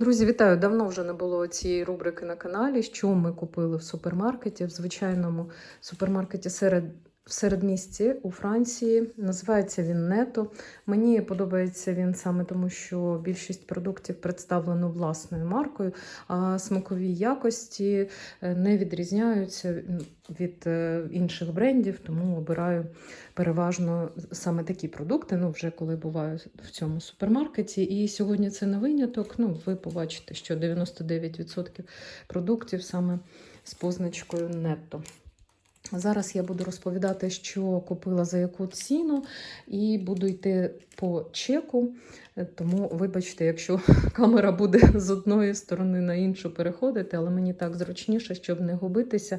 Друзі, вітаю! Давно вже не було цієї рубрики на каналі. Що ми купили в супермаркеті, в звичайному супермаркеті серед. В середмісті у Франції називається він Нето. Мені подобається він саме тому, що більшість продуктів представлено власною маркою, а смакові якості е, не відрізняються від е, інших брендів, тому обираю переважно саме такі продукти. Ну, вже коли буваю в цьому супермаркеті. І сьогодні це не виняток. Ну, ви побачите, що 99% продуктів саме з позначкою нетто. Зараз я буду розповідати, що купила за яку ціну, і буду йти по чеку. Тому, вибачте, якщо камера буде з одної сторони на іншу переходити, але мені так зручніше, щоб не губитися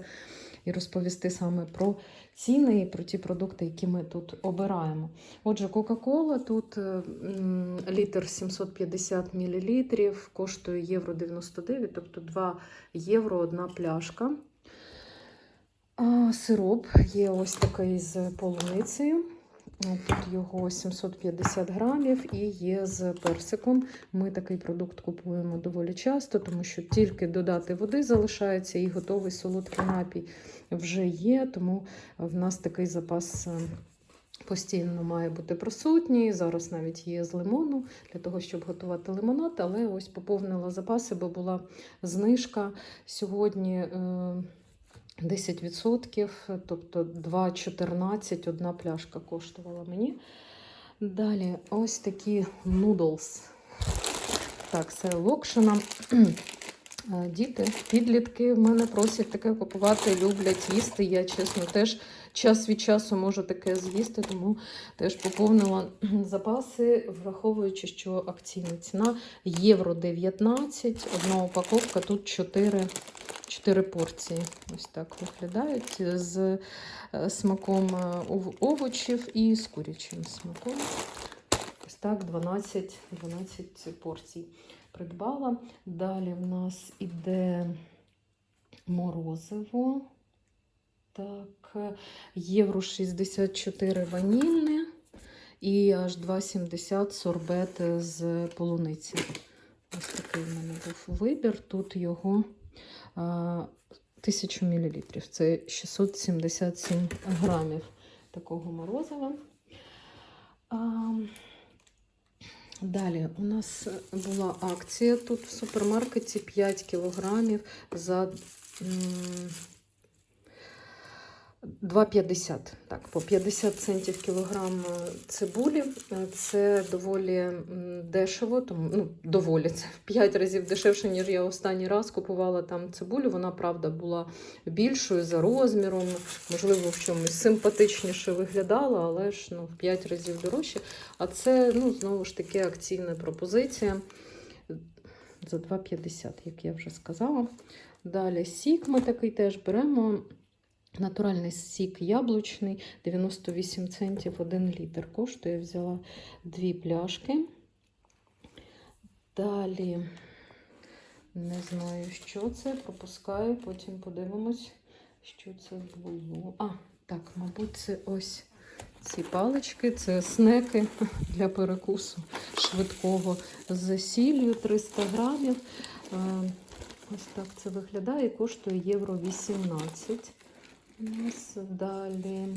і розповісти саме про ціни і про ті продукти, які ми тут обираємо. Отже, Кока-Кола тут літр 750 мл, коштує євро 99, тобто 2 євро одна пляшка. Сироп є ось такий з полуницею. Тут його 750 грамів і є з персиком. Ми такий продукт купуємо доволі часто, тому що тільки додати води залишається і готовий солодкий напій вже є. Тому в нас такий запас е, постійно має бути присутній. Зараз навіть є з лимону для того, щоб готувати лимонад, але ось поповнила запаси, бо була знижка сьогодні. е, 10%, тобто 2,14 одна пляшка коштувала мені. Далі ось такі noodles. Так, це локшина. Діти, підлітки в мене просять таке купувати, люблять їсти. Я, чесно, теж час від часу можу таке з'їсти, тому теж поповнила запаси, враховуючи, що акційна ціна євро 19, одна упаковка, тут 4 4 порції. Ось так виглядають з е, смаком е, овочів і з курячим смаком. Ось так 12 12 порцій придбала. Далі в нас іде морозиво. Так, євро 64 ванільне і аж 2,70 сорбет з полуниці. Ось такий в мене був вибір. Тут його 1000 мл. Це 677 грамів такого морозива. Далі у нас була акція тут в супермаркеті 5 кілограмів за 2,50. Так, по 50 центів кілограм цибулі. Це доволі дешево, тому ну, доволі це в 5 разів дешевше, ніж я останній раз купувала там цибулю. Вона, правда, була більшою за розміром, можливо, в чомусь симпатичніше виглядала, але ж ну, в 5 разів дорожче. А це, ну, знову ж таки, акційна пропозиція за 2,50, як я вже сказала. Далі сік ми такий теж беремо. Натуральний сік яблучний, 98 центів 1 літр. Коштує, взяла дві пляшки. Далі, не знаю, що це, пропускаю, потім подивимось, що це було. А, так, мабуть, це ось ці палички, це снеки для перекусу швидкого з сіллю 300 грамів. Ось так це виглядає, коштує євро 18. У нас далі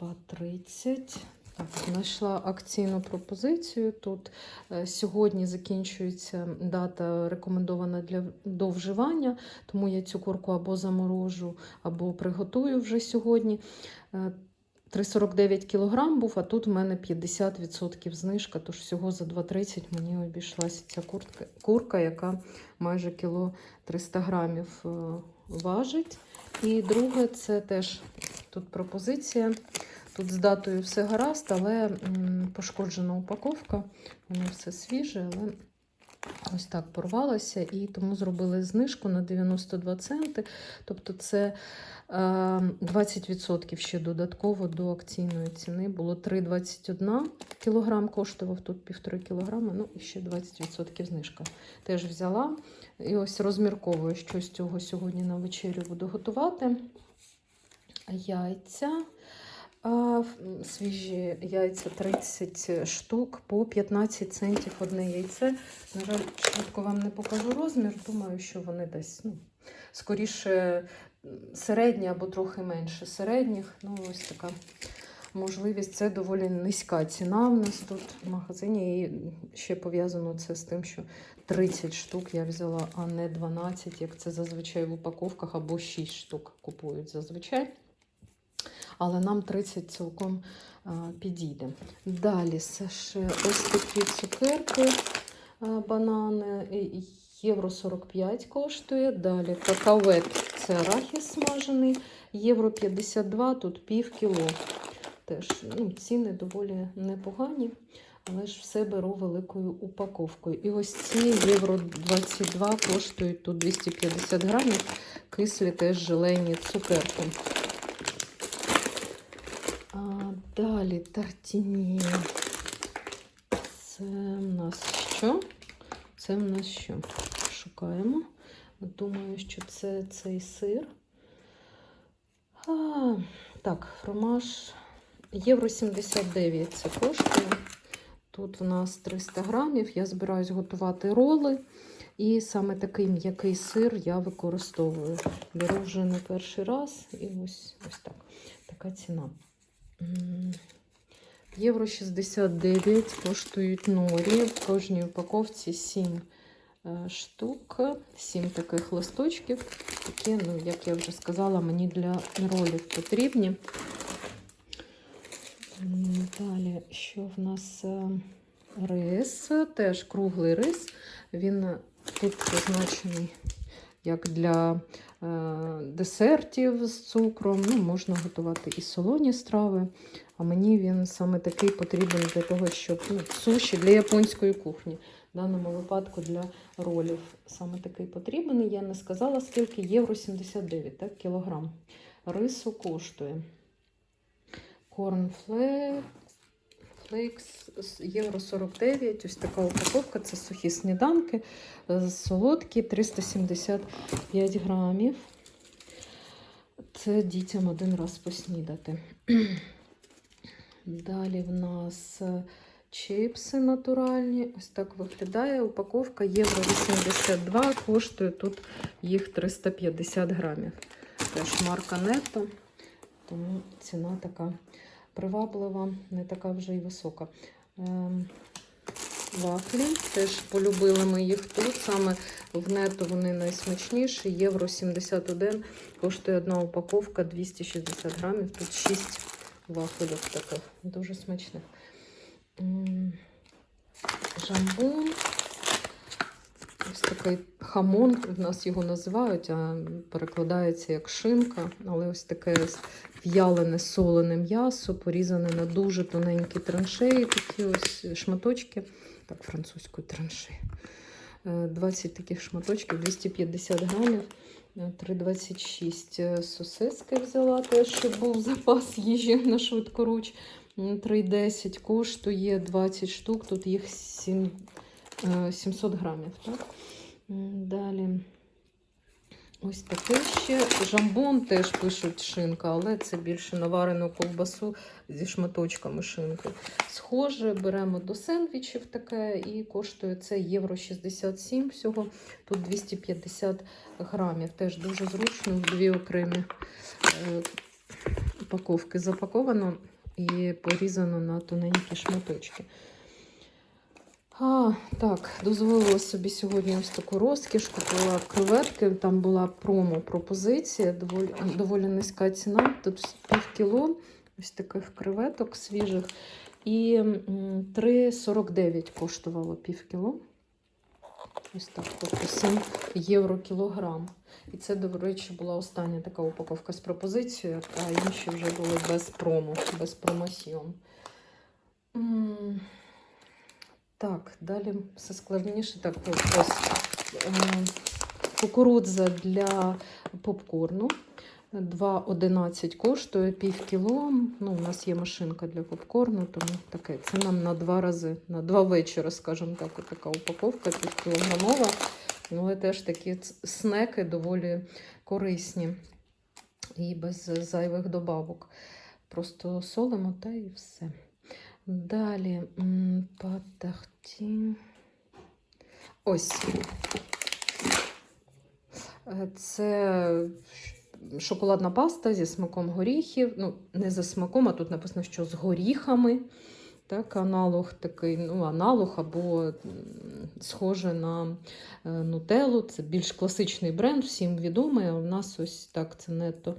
2,30. Так, знайшла акційну пропозицію. Тут е, сьогодні закінчується дата рекомендована для до вживання, тому я цю курку або заморожу, або приготую вже сьогодні. 3,49 кг був, а тут в мене 50% знижка, тож всього за 2,30 мені обійшлася ця куртка, курка, яка майже кіло 300 грамів е, важить. І друге, це теж тут пропозиція. Тут з датою все гаразд, але пошкоджена упаковка, воно все свіже, але ось так порвалося, і тому зробили знижку на 92 центи. Тобто це 20% ще додатково до акційної ціни. Було 3,21 кг, коштував тут 1,5 кг, ну і ще 20% знижка. Теж взяла. І ось розмірковую, що з цього сьогодні на вечерю буду готувати. Яйця. А свіжі яйця 30 штук по 15 центів одне яйце. На жаль, швидко вам не покажу розмір. Думаю, що вони десь ну, скоріше середні або трохи менше середніх. Ну, ось така можливість. Це доволі низька ціна в нас тут в магазині. І ще пов'язано це з тим, що 30 штук я взяла, а не 12, як це зазвичай в упаковках, або 6 штук купують зазвичай. Але нам 30 цілком а, підійде. Далі це ще ось такі цукерки, а, банани. Євро 45 коштує. Далі какавет це арахіс смажений. Євро 52, тут пів кіло. Теж ну, ціни доволі непогані, але ж все беру великою упаковкою. І ось ці євро 22 коштують тут 250 грамів. Кислі теж желейні цукерки. А, далі тартіні. Це в нас що? Це в нас що? Шукаємо. Думаю, що це цей сир. А, так, фромаж євро 79 це коштує. Тут в нас 300 грамів. Я збираюсь готувати роли. І саме такий м'який сир я використовую. Беру вже не перший раз. І ось, ось так. Така ціна. Євро 69 коштують норі. В кожній упаковці 7 е, штук, 7 таких листочків. Такі, ну, як я вже сказала, мені для ролів потрібні. Далі, що в нас е, рис, теж круглий рис. Він е, тут позначений як для е, десертів з цукром. Ну, можна готувати і солоні страви. А мені він саме такий потрібен для того, щоб ну, суші для японської кухні. В даному випадку для ролів саме такий потрібен. Я не сказала, скільки євро 79 так, кілограм. Рису коштує. Корнфлейкс євро 49. Ось така упаковка. Це сухі сніданки. Солодкі 375 грамів. Це дітям один раз поснідати. Далі в нас чипси натуральні. Ось так виглядає. Упаковка євро 82, коштує тут їх 350 грамів. Теж марка Нетто, тому ціна така приваблива, не така вже й висока. Ем, Вафлі теж полюбили ми їх тут. Саме в нету вони найсмачніші. Євро 71 коштує одна упаковка 260 грамів. Тут 6 вафельок таких. Дуже смачних. Жамбон. Ось такий хамон, в нас його називають, а перекладається як шинка. Але ось таке в'ялене солене м'ясо, порізане на дуже тоненькі траншеї, такі ось шматочки. Так, французькою траншеї. Е, 20 таких шматочків, 250 грамів, е, 3,26 Е, сосиски взяла теж, щоб був запас їжі на швидкоруч. М, 3,10 коштує 20 штук, тут їх 7, е, 700 грамів. Так? Далі. Ось таке ще. Жамбон теж пишуть шинка, але це більше на варену ковбасу зі шматочками шинки. Схоже, беремо до сендвічів таке і коштує це євро 67 всього. Тут 250 грамів. Теж дуже зручно, в дві окремі е, упаковки запаковано і порізано на тоненькі шматочки. А, так, дозволила собі сьогодні ось таку розкіш, купила креветки, там була промо-пропозиція, доволі, доволі низька ціна. Тут пів кіло ось таких креветок свіжих. І 3,49 коштувало пів кіло. Ось так, тобто 7 євро кілограм. І це, до речі, була остання така упаковка з пропозицією, а інші вже були без промо, без промосіон. Так, далі все складніше. Так, ось е, кукурудза для попкорну. 2,11 коштує пів кіло. Ну, у нас є машинка для попкорну, тому таке. Це нам на два рази, на два вечора, скажімо так, така упаковка півкілограмова. Ну, але теж такі снеки доволі корисні і без зайвих добавок. Просто солимо та і все. Далі патахті. Ось. Е, Це шоколадна паста зі смаком горіхів. Ну, не за смаком, а тут написано, що з горіхами. Так, аналог такий, ну, аналог або схоже на е, нутеллу. Це більш класичний бренд, всім відомий, а у нас ось так це нетто.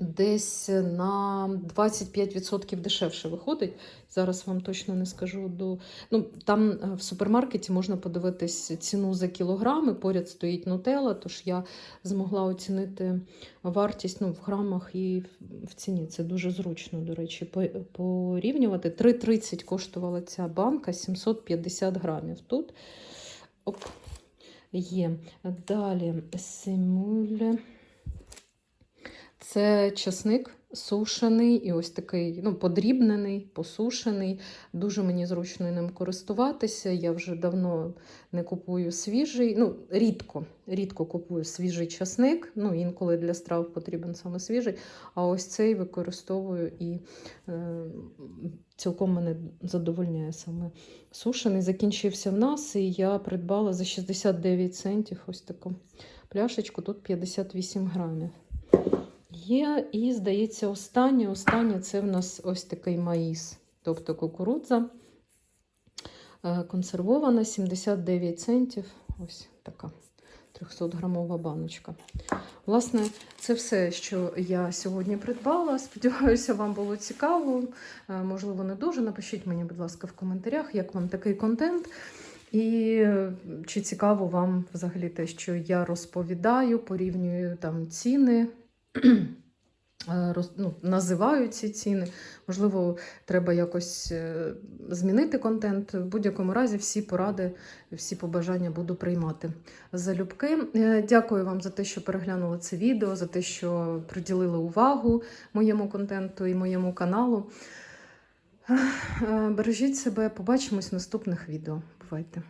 Десь на 25% дешевше виходить. Зараз вам точно не скажу. До... Ну, там е, в супермаркеті можна подивитись ціну за кілограми. Поряд стоїть нутелла, тож я змогла оцінити вартість ну, в грамах і в- ціні. Це дуже зручно, до речі, порівнювати. 3,30 коштувала ця банка, 750 грамів. Тут оп, є. Далі семуле. Це часник сушений і ось такий ну, подрібнений, посушений. Дуже мені зручно ним користуватися. Я вже давно не купую свіжий. Ну, рідко, рідко купую свіжий часник. Ну, інколи для страв потрібен саме свіжий. А ось цей використовую і е, цілком мене задовольняє саме сушений. Закінчився в нас, і я придбала за 69 центів ось таку пляшечку. Тут 58 грамів. Є, і, здається, останнє. Останнє це в нас ось такий маїс, тобто кукурудза. Е, Консервована 79 центів. Ось така 300-грамова баночка. Власне, це все, що я сьогодні придбала. Сподіваюся, вам було цікаво. Е, Можливо, не дуже. Напишіть мені, будь ласка, в коментарях, як вам такий контент. І е, чи цікаво вам взагалі те, що я розповідаю, порівнюю там ціни. е, ну, називаю ці ціни. Можливо, треба якось е, змінити контент. В будь-якому разі всі поради, всі побажання буду приймати. Залюбки. Е, Дякую вам за те, що переглянули це відео, за те, що приділили увагу моєму контенту і моєму каналу. Бережіть себе, побачимось в наступних відео. Бувайте!